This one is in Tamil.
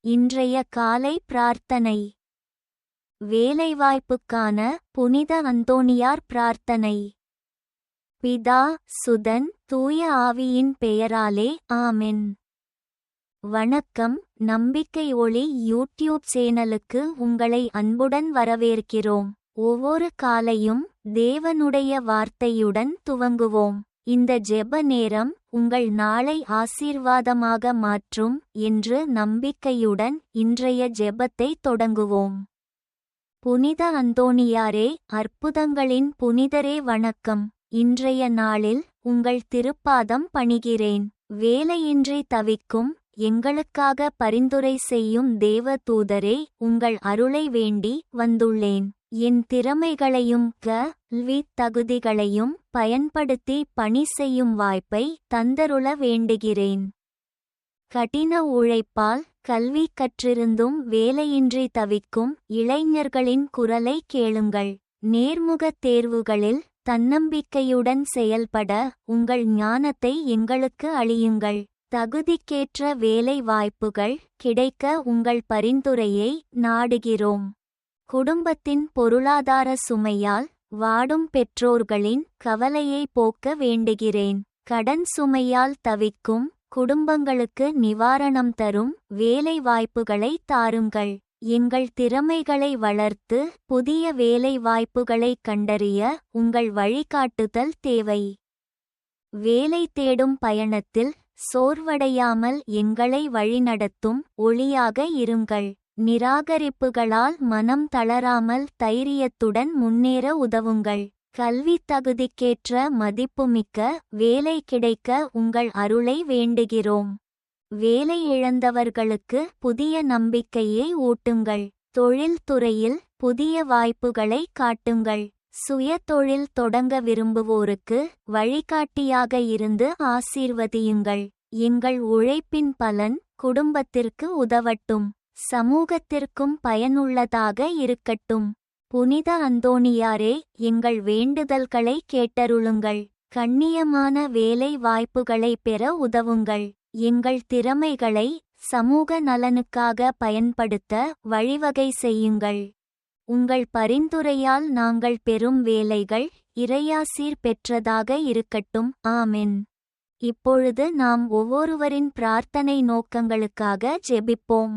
இன்றைய காலை பிரார்த்தனை. வேலைவாய்ப்புக்கான புனித அந்தோணியார் பிரார்த்தனை. பிதா சுதன் தூய ஆவியின் பெயராலே ஆமென். வணக்கம் நம்பிக்கை ஒளி யூடியூப் சேனலுக்கு உங்களை அன்புடன் வரவேற்கிறோம். ஒவ்வொரு காலையும் தேவனுடைய வார்த்தையுடன் துவங்குவோம். இந்த ஜெப நேரம் உங்கள் நாளை ஆசீர்வாதமாக மாற்றும் என்று நம்பிக்கையுடன் இன்றைய ஜெபத்தை தொடங்குவோம். புனித அந்தோணியாரே அற்புதங்களின் புனிதரே வணக்கம். இன்றைய நாளில் உங்கள் திருப்பாதம் பணிகிறேன். வேலையின்றி தவிக்கும் எங்களுக்காக பரிந்துரை செய்யும் தேவ தூதரே உங்கள் அருளை வேண்டி வந்துள்ளேன். என் திறமைகளையும் கல்வி தகுதிகளையும் பயன்படுத்தி பணி செய்யும் வாய்ப்பை தந்தருள வேண்டுகிறேன். கடின உழைப்பால் கல்வி கற்றிருந்தும் வேலையின்றி தவிக்கும் இளைஞர்களின் குரலை கேளுங்கள். நேர்முகத் தேர்வுகளில் தன்னம்பிக்கையுடன் செயல்பட உங்கள் ஞானத்தை எங்களுக்கு அளியுங்கள். தகுதிக்கேற்ற வேலை வாய்ப்புகள் கிடைக்க உங்கள் பரிந்துரையை நாடுகிறோம். குடும்பத்தின் பொருளாதார சுமையால் வாடும் பெற்றோர்களின் கவலையை போக்க வேண்டுகிறேன். கடன் சுமையால் தவிக்கும் குடும்பங்களுக்கு நிவாரணம் தரும் வேலை வாய்ப்புகளை தாருங்கள். எங்கள் திறமைகளை வளர்த்து புதிய வேலை வாய்ப்புகளை கண்டறிய உங்கள் வழிகாட்டுதல் தேவை. வேலை தேடும் பயணத்தில் சோர்வடையாமல் எங்களை வழிநடத்தும் ஒளியாக இருங்கள். நிராகரிப்புகளால் மனம் தளராமல் தைரியத்துடன் முன்னேற உதவுங்கள். கல்வி தகுதிக்கேற்ற மதிப்புமிக்க வேலை கிடைக்க உங்கள் அருளை வேண்டுகிறோம். வேலை இழந்தவர்களுக்கு புதிய நம்பிக்கையை ஊட்டுங்கள். தொழில்துறையில் புதிய வாய்ப்புகளை காட்டுங்கள். சுய தொழில் தொடங்க விரும்புவோருக்கு வழிகாட்டியாக இருந்து ஆசீர்வதியுங்கள். எங்கள் உழைப்பின் பலன் குடும்பத்திற்கு உதவட்டும். சமூகத்திற்கும் பயனுள்ளதாக இருக்கட்டும். புனித அந்தோணியாரே எங்கள் வேண்டுதல்களை கேட்டருளுங்கள். கண்ணியமான வேலை வாய்ப்புகளை பெற உதவுங்கள். எங்கள் திறமைகளை சமூக நலனுக்காக பயன்படுத்த வழிவகை செய்யுங்கள். உங்கள் பரிந்துரையால் நாங்கள் பெறும் வேலைகள் இறையாசீர் பெற்றதாக இருக்கட்டும். ஆமென். இப்பொழுது நாம் ஒவ்வொருவரின் பிரார்த்தனை நோக்கங்களுக்காக ஜெபிப்போம்.